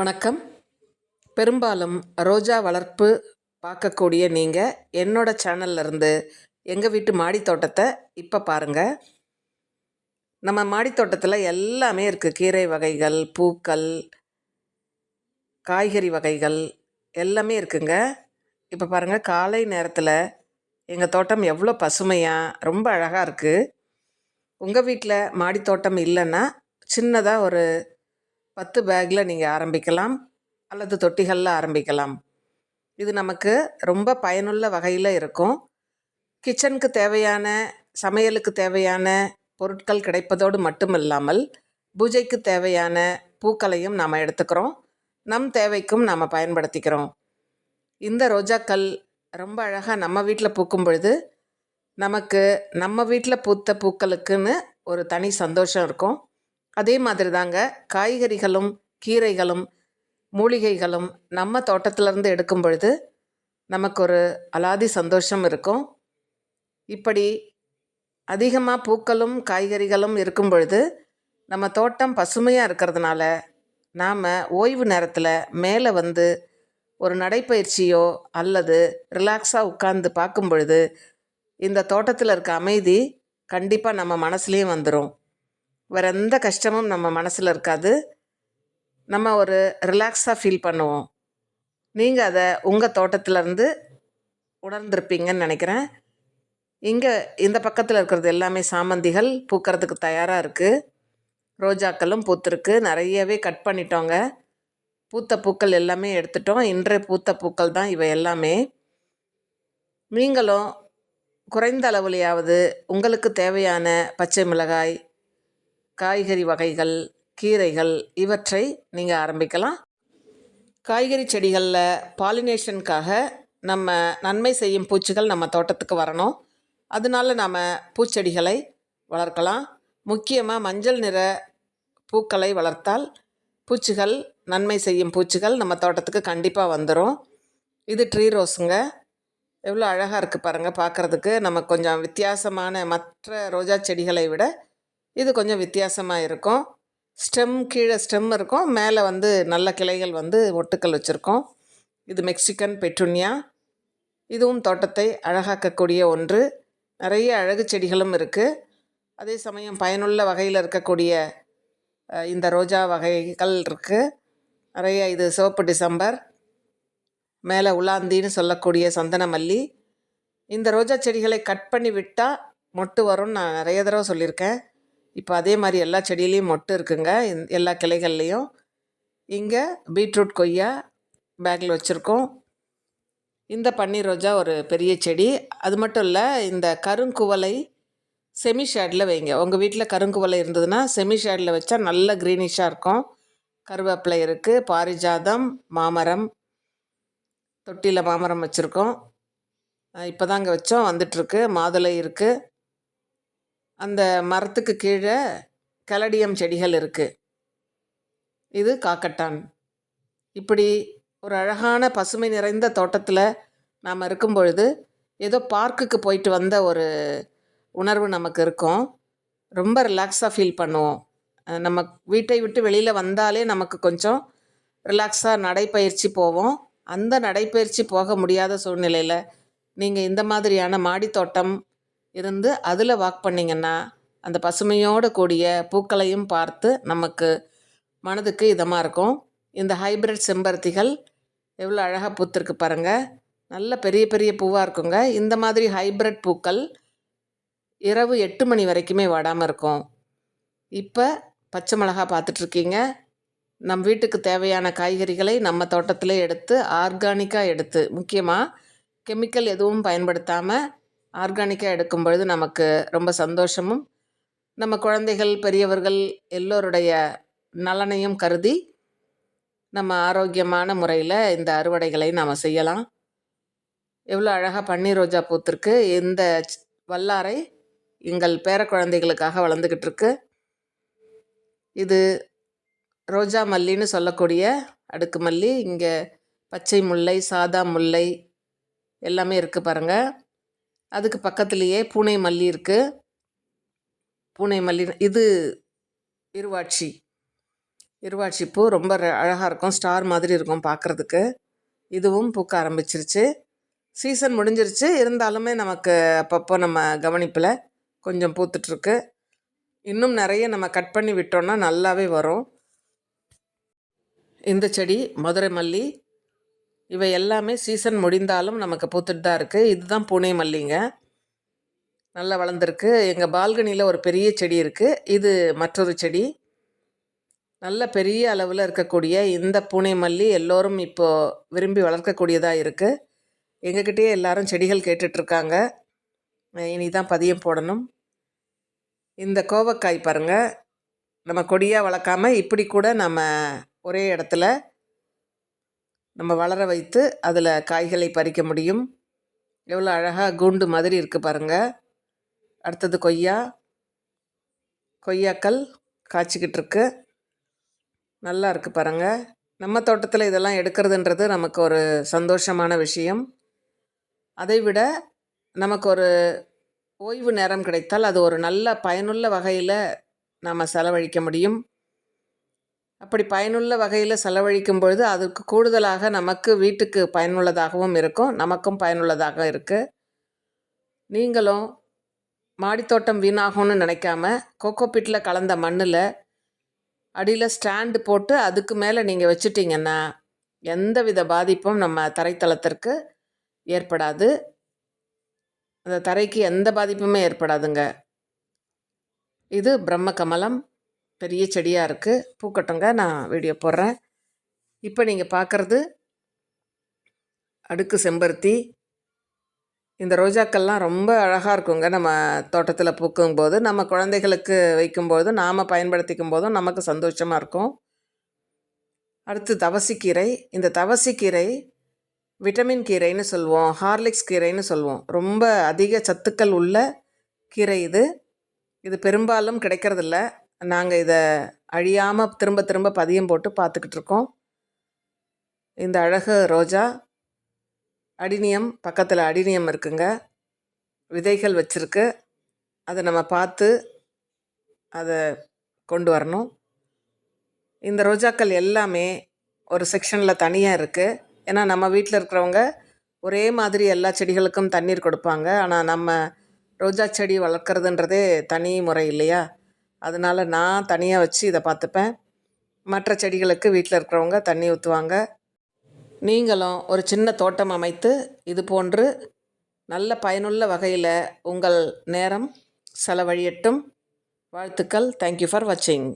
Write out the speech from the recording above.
வணக்கம். பெரும்பாலும் ரோஜா வளர்ப்பு பார்க்கக்கூடிய நீங்கள் என்னோட சேனல்லேருந்து எங்கள் வீட்டு மாடி தோட்டத்தை இப்போ பாருங்கள் நம்ம மாடி தோட்டத்தில் எல்லாமே இருக்குது கீரை வகைகள் பூக்கள் காய்கறி வகைகள் எல்லாமே இருக்குங்க. இப்போ பாருங்கள் காலை நேரத்தில் எங்கள் தோட்டம் எவ்வளோ பசுமையாக ரொம்ப அழகாக இருக்குது உங்கள் வீட்டில் மாடி தோட்டம் இல்லைன்னா சின்னதாக ஒரு பத்து பேக்கில் நீங்கள் ஆரம்பிக்கலாம். அல்லது தொட்டிகளில் ஆரம்பிக்கலாம். இது நமக்கு ரொம்ப பயனுள்ள வகையில் இருக்கும். கிச்சனுக்கு தேவையான சமையலுக்கு தேவையான பொருட்கள் கிடைப்பதோடு மட்டும் இல்லாமல் பூஜைக்கு தேவையான பூக்களையும் நாம் எடுத்துக்கிறோம். நம் தேவைக்கும் நாம் பயன்படுத்திக்கிறோம். இந்த ரோஜாக்கள் ரொம்ப அழகாக நம்ம வீட்டில் பூக்கும் பொழுது நமக்கு நம்ம வீட்டில் பூத்த பூக்களுக்குன்னு ஒரு தனி சந்தோஷம் இருக்கும். அதே மாதிரி தாங்க காய்கறிகளும் கீரைகளும் மூலிகைகளும் நம்ம தோட்டத்திலேருந்து எடுக்கும் பொழுது நமக்கு ஒரு அலாதி சந்தோஷம் இருக்கும். இப்படி அதிகமாக பூக்களும் காய்கறிகளும் இருக்கும் பொழுது நம்ம தோட்டம் பசுமையாக இருக்கிறதுனால நாம் ஓய்வு நேரத்தில் மேலே வந்து ஒரு நடைப்பயிற்சியோ அல்லது ரிலாக்ஸாக உட்கார்ந்து பார்க்கும் பொழுது இந்த தோட்டத்தில் இருக்க அமைதி கண்டிப்பாக நம்ம மனசுலேயும் வந்துடும் வேறு எந்த கஷ்டமும் நம்ம மனசில் இருக்காது. நம்ம ஒரு ரிலாக்ஸாக ஃபீல் பண்ணுவோம். நீங்கள் அதை உங்கள் தோட்டத்திலேருந்து உணர்ந்திருப்பீங்கன்னு நினைக்கிறேன். இங்கே இந்த பக்கத்தில் இருக்கிறது எல்லாமே சாமந்திகள் பூக்கிறதுக்கு தயாராக இருக்குது ரோஜாக்களும் பூத்திருக்கு. நிறையவே கட் பண்ணிட்டோங்க. பூத்த பூக்கள் எல்லாமே எடுத்துட்டோம். இன்றைய பூத்த பூக்கள் தான் இவை எல்லாமே. நீங்களும் குறைந்த அளவுலையாவது உங்களுக்கு தேவையான பச்சை மிளகாய் காய்கறி வகைகள் கீரைகள் இவற்றை நீங்கள் ஆரம்பிக்கலாம். காய்கறி செடிகளில் பாலினேஷனுக்காக நம்ம நன்மை செய்யும் பூச்சிகள் நம்ம தோட்டத்துக்கு வரணும். அதனால நாம் பூச்செடிகளை வளர்க்கலாம். முக்கியமாக மஞ்சள் நிற பூக்களை வளர்த்தால் பூச்சிகள் நன்மை செய்யும் பூச்சிகள் நம்ம தோட்டத்துக்கு கண்டிப்பாக வந்துடும் இது ட்ரீ ரோஸுங்க. எவ்வளோ அழகாக இருக்குது பாருங்கள் பார்க்குறதுக்கு நம்ம கொஞ்சம் வித்தியாசமான மற்ற ரோஜா செடிகளை விட இது கொஞ்சம் வித்தியாசமாக இருக்கும். ஸ்டெம் கீழே ஸ்டெம் இருக்கும். மேலே வந்து நல்ல கிளைகள் வந்து ஒட்டுக்கள் வச்சுருக்கோம். இது மெக்சிகன் பெட்டுனியா. இதுவும் தோட்டத்தை அழகாக்கக்கூடிய ஒன்று. நிறைய அழகு செடிகளும் இருக்குது அதே சமயம் பயனுள்ள வகையில் இருக்கக்கூடிய இந்த ரோஜா வகைகள் இருக்குது நிறைய இது சிவப்பு டிசம்பர் மேலே உலாந்தின்னு சொல்லக்கூடிய சந்தன மல்லி இந்த ரோஜா செடிகளை கட் பண்ணி விட்டால் மொட்டு வரும்னு நான் நிறைய தடவை சொல்லியிருக்கேன். இப்போ அதே மாதிரி எல்லா செடியிலையும் மொட்டு இருக்குங்க. எல்லா கிளைகள்லேயும். இங்கே பீட்ரூட் கொய்யா பேக்கில் வச்சுருக்கோம். இந்த பன்னீர் ரோஜா ஒரு பெரிய செடி. அது மட்டும் இல்லை இந்த கருங்குவலை செமி ஷேடில் வைங்க. உங்கள் வீட்டில் கருங்குவலை இருந்ததுன்னா செமி ஷேடில் வச்சா நல்ல க்ரீனிஷாக இருக்கும். கருவேப்பிலை இருக்குது பாரிஜாதம் மாமரம் தொட்டியில் மாமரம் வச்சுருக்கோம். இப்போ தாங்க வச்சோம் வந்துட்டுருக்கு மாதுளை இருக்குது அந்த மரத்துக்கு கீழே கலடியம் செடிகள் இருக்குது இது காக்கட்டான். இப்படி ஒரு அழகான பசுமை நிறைந்த தோட்டத்தில் நாம் இருக்கும் பொழுது ஏதோ பார்க்குக்கு போயிட்டு வந்த ஒரு உணர்வு நமக்கு இருக்கும். ரொம்ப ரிலாக்ஸாக ஃபீல் பண்ணுவோம். நம்ம வீட்டை விட்டு வெளியில் வந்தாலே நமக்கு கொஞ்சம் ரிலாக்ஸாக நடைப்பயிற்சி போவோம். அந்த நடைப்பயிற்சி போக முடியாத சூழ்நிலையில் நீங்கள் இந்த மாதிரியான மாடித்தோட்டம் இருந்து அதில் வாக் பண்ணிங்கன்னா அந்த பசுமையோடு கூடிய பூக்களையும் பார்த்து நமக்கு மனதுக்கு இதமாக இருக்கும். இந்த ஹைபிரிட் செம்பருத்திகள் எவ்வளோ அழகாக பூத்திருக்கு பாருங்கள் நல்ல பெரிய பெரிய பூவாக இருக்குங்க. இந்த மாதிரி ஹைபிரிட் பூக்கள் இரவு எட்டு மணி வரைக்குமே வாடாமல் இருக்கும். இப்போ பச்சை மிளகா பார்த்துட்ருக்கீங்க. நம் வீட்டுக்கு தேவையான காய்கறிகளை நம்ம தோட்டத்திலே எடுத்து ஆர்கானிக்காக எடுத்து முக்கியமாக கெமிக்கல் எதுவும் பயன்படுத்தாமல் ஆர்கானிக்காக எடுக்கும் பொழுது நமக்கு ரொம்ப சந்தோஷமும். நம்ம குழந்தைகள் பெரியவர்கள் எல்லோருடைய நலனையும் கருதி நம்ம ஆரோக்கியமான முறையில் இந்த அறுவடைகளை நாம் செய்யலாம். எவ்வளோ அழகாக பன்னீர் ரோஜா பூத்திருக்கு. இந்த வல்லாரை எங்கள் பேர குழந்தைகளுக்காக வளர்ந்துக்கிட்டு இருக்கு இது ரோஜா மல்லின்னு சொல்லக்கூடிய அடுக்கு மல்லி. இங்கே பச்சை முல்லை சாதா முல்லை எல்லாமே இருக்குது பாருங்கள் அதுக்கு பக்கத்துலேயே பூனை மல்லி இருக்குது பூனை மல்லி இது இருவாட்சி. இருவாட்சி பூ ரொம்ப அழகாக இருக்கும். ஸ்டார் மாதிரி இருக்கும் பார்க்குறதுக்கு இதுவும் பூக்க ஆரம்பிச்சிருச்சு. சீசன் முடிஞ்சிருச்சு. இருந்தாலுமே நமக்கு அப்பப்போ நம்ம கவனிப்பில் கொஞ்சம் பூத்துட்ருக்கு. இன்னும் நிறைய நம்ம கட் பண்ணி விட்டோம்னா நல்லாவே வரும். இந்த செடி மதுரை மல்லி இவை எல்லாமே சீசன் முடிந்தாலும் நமக்கு பூத்துட்டு தான் இருக்குது இதுதான் பூனை மல்லிங்க. நல்லா வளர்ந்துருக்கு. எங்கள் பால்கனியில் ஒரு பெரிய செடி இருக்குது இது மற்றொரு செடி. நல்ல பெரிய அளவில் இருக்கக்கூடிய இந்த பூனை மல்லி எல்லோரும் இப்போது விரும்பி வளர்க்கக்கூடியதாக இருக்குது எங்ககிட்டயே எல்லாரும் செடிகள் கேட்டுட்ருக்காங்க. இனி தான் பதியம் போடணும். இந்த கோவக்காய் பாருங்கள் நம்ம கொடியாக வளர்க்காம இப்படி கூட நம்ம ஒரே இடத்துல நம்ம வளர வைத்து அதில் காய்களை பறிக்க முடியும். எவ்வளோ அழகாக கூண்டு மாதிரி இருக்குது பாருங்கள் அடுத்தது கொய்யா. கொய்யாக்கள் காய்ச்சிக்கிட்டு இருக்கு. நல்லா இருக்குது பாருங்கள் நம்ம தோட்டத்தில் இதெல்லாம் எடுக்கிறதுன்றது நமக்கு ஒரு சந்தோஷமான விஷயம். அதை விட நமக்கு ஒரு ஓய்வு நேரம் கிடைத்தால் அது ஒரு நல்ல பயனுள்ள வகையில் நாம் செலவழிக்க முடியும். அப்படி பயனுள்ள வகையில் செலவழிக்கும் பொழுது அதுக்கு கூடுதலாக நமக்கு வீட்டுக்கு பயனுள்ளதாகவும் இருக்கும். நமக்கும் பயனுள்ளதாக இருக்குது நீங்களும் மாடித்தோட்டம் வீணாகும்னு நினைக்காம கோகோ பிட்டில் கலந்த மண்ணில் அடியில் ஸ்டாண்டு போட்டு அதுக்கு மேலே நீங்கள் வச்சுட்டிங்கன்னா எந்த வித பாதிப்பும் நம்ம தரைத்தளத்திற்கு ஏற்படாது. அந்த தரைக்கு எந்த பாதிப்புமே ஏற்படாதுங்க. இது பிரம்ம கமலம் பெரிய செடியாக இருக்குது பூக்கட்டுங்க நான் வீடியோ போடுறேன். இப்போ நீங்கள் பார்க்குறது அடுக்கு செம்பருத்தி. இந்த ரோஜாக்கள்லாம் ரொம்ப அழகாக இருக்குங்க. நம்ம தோட்டத்தில் பூக்கும் போது நம்ம குழந்தைகளுக்கு வைக்கும்போது நாம் பயன்படுத்திக்கும் போதும் நமக்கு சந்தோஷமாக இருக்கும். அடுத்து தவசிக்கீரை. இந்த தவசிக்கீரை விட்டமின் கீரைன்னு சொல்லுவோம் ஹார்லிக்ஸ் கீரைன்னு சொல்லுவோம். ரொம்ப அதிக சத்துக்கள் உள்ள கீரை இது. இது பெரும்பாலும் கிடைக்கிறதில்ல. நாங்கள் இதை அழியாமல் திரும்ப திரும்ப பதியம் போட்டு பார்த்துக்கிட்டு இருக்கோம் இந்த அழகு ரோஜா அடினியம் பக்கத்தில் அடினியம் இருக்குங்க. விதைகள் வச்சுருக்கு. அதை நம்ம பார்த்து அதை கொண்டு வரணும். இந்த ரோஜாக்கள் எல்லாமே ஒரு செக்ஷனில் தனியாக இருக்குது ஏன்னா நம்ம வீட்டில் இருக்கிறவங்க ஒரே மாதிரி எல்லா செடிகளுக்கும் தண்ணீர் கொடுப்பாங்க. ஆனால் நம்ம ரோஜா செடி வளர்க்குறதுன்றதே தனி முறை இல்லையா? அதனால் நான் தனியாக வச்சு இதை பார்த்துப்பேன். மற்ற செடிகளுக்கு வீட்டில் இருக்கிறவங்க தண்ணி ஊற்றுவாங்க நீங்களும் ஒரு சின்ன தோட்டம் அமைத்து இது போன்று நல்ல பயனுள்ள வகையில் உங்கள் நேரம் செலவழியட்டும். வாழ்த்துக்கள். தேங்க்யூ ஃபார் வாட்சிங்